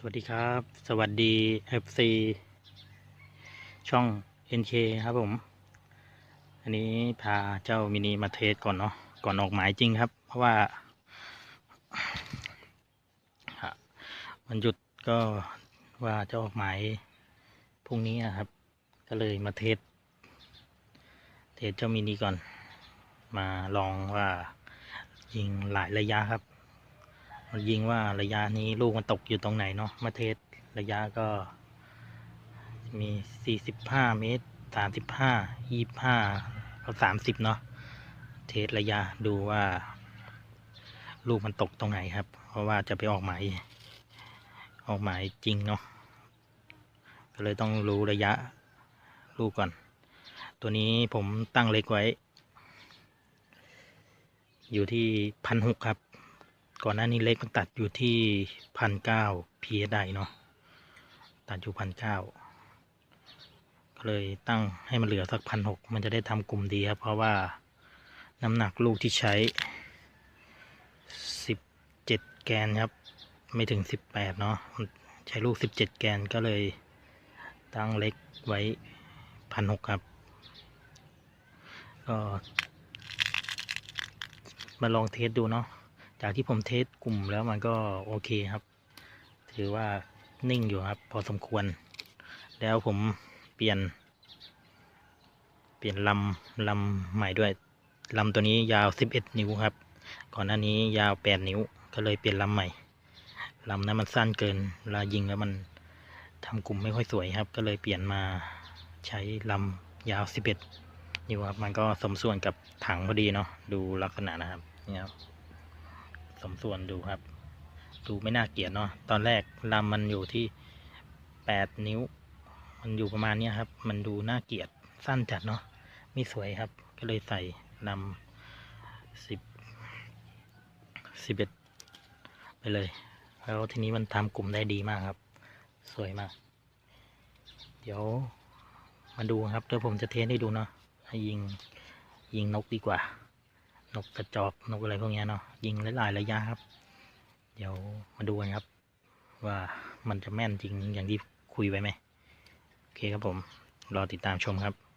สวัสดีครับ สวัสดี FC ช่อง NK ครับผม อันนี้พาเจ้ามินิมาเทสก่อนเนาะ ก่อนออกหมายจริงครับ เพราะว่าฮะวันหยุดก็ว่าจะออกหมายพรุ่งนี้อะครับ ก็เลยมาเทส เทสเจ้ามินิก่อน มาลองว่ายิงหลายระยะครับ ยิงว่าระยะนี้ลูกมันตกอยู่ตรงไหนเนาะมาเทสระยะก็ มี 45 เมตร 35 25ก็30 เนาะเทสระยะดูว่า ลูกมันตกตรงไหนครับ เพราะว่าจะไปออกหมายออกหมายจริงเนาะก็เลยต้องรู้ระยะลูกก่อน ตัวนี้ผมตั้งเล็กไว้ อยู่ที่พันหกครับ ก่อนหน้านี้เล็กมันตัดอยู่ที่พันเก้าพีไดเนาะตัดอยู่พันเก้าก็เลยตั้งให้มันเหลือสักพันหกมันจะได้ทำกลุ่มดีครับเพราะว่าน้ำหนักลูกที่ใช้สิบเจ็ดแกนครับ ไม่ถึงสิบแปดเนาะใช้ลูกสิบเจ็ดแกนก็เลยตั้งเล็กไว้พันหกครับ ก็มาลองเทสดูเนาะ จากที่ผมเทสกลุ่มแล้วมันก็โอเคครับ ถือว่านิ่งอยู่ครับ พอสมควร แล้วผมเปลี่ยน เปลี่ยนลำลำใหม่ด้วยลำตัวนี้ยาว 11 นิ้วครับ ก่อนหน้านี้ยาว 8 นิ้ว ก็เลยเปลี่ยนลำใหม่ลำนั้นมันสั้นเกินเวลายิงแล้วมันทำกลุ่มไม่ค่อยสวยครับ ก็เลยเปลี่ยนมาใช้ลำยาว 11 นิ้วครับ มันก็สมส่วนกับถังพอดีเนาะ ดูลักษณะนะครับนี่ครับ สมส่วนดูครับ ดูไม่น่าเกลียดเนาะตอนแรกลำมันอยู่ที่แปดนิ้ว มันอยู่ประมาณนี้ครับ มันดูน่าเกลียดสั้นจัดเนาะไม่สวยครับ ก็เลยใส่ลำสิบสิบเอ็ดไปเลย แล้วทีนี้มันทำกลุ่มได้ดีมากครับ สวยมาก เดี๋ยวมาดูครับเดี๋ยวผมจะเทสให้ดูเนาะให้ยิงยิงนกดีกว่า นกกระจอกนกอะไรพวกนี้เนาะยิงหลายๆระยะครับ เดี๋ยวมาดูกันครับ ว่ามันจะแม่นจริงอย่างที่คุยไว้ไหมโอเคครับผม รอติดตามชมครับ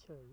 เฉย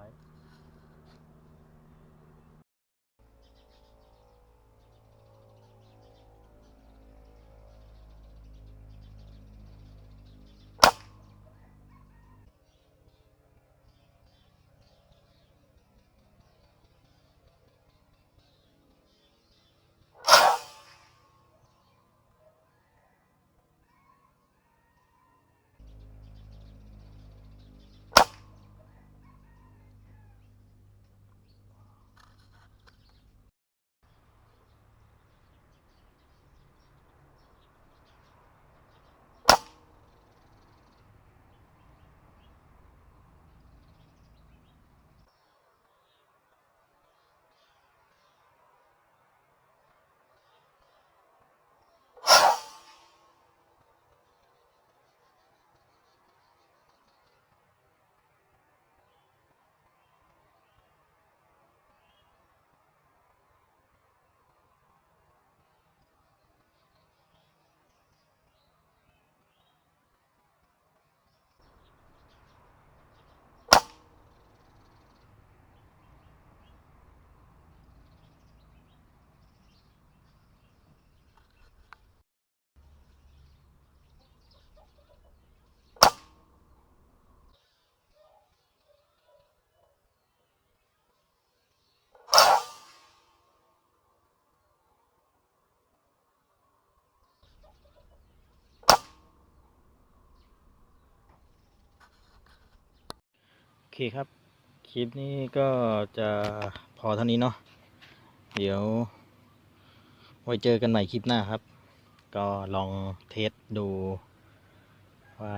เเคครับ คลิปนี้ก็จะพอเท่านี้เนาะเดี๋ยว ไว้เจอกันใหม่คลิปหน้าครับ ก็ลองเทสดูว่า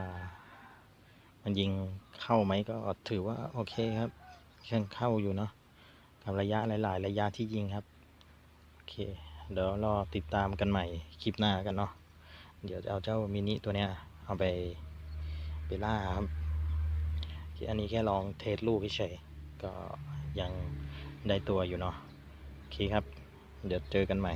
มันยิงเข้าไหมก็ถือว่าโอเคครับยังเข้าอยู่เนาะกับระยะหลาย ๆ ระยะที่ยิงครับ โอเค เดี๋ยวรอติดตามกันใหม่คลิปหน้ากันเนาะเดี๋ยวจะเอาเจ้ามินิตัวเนี้ยเอาไปไปล่าครับ อันนี้แค่ลองเทสรูปเฉยก็ยังได้ตัวอยู่เนาะโอเคครับ เดี๋ยวเจอกันใหม่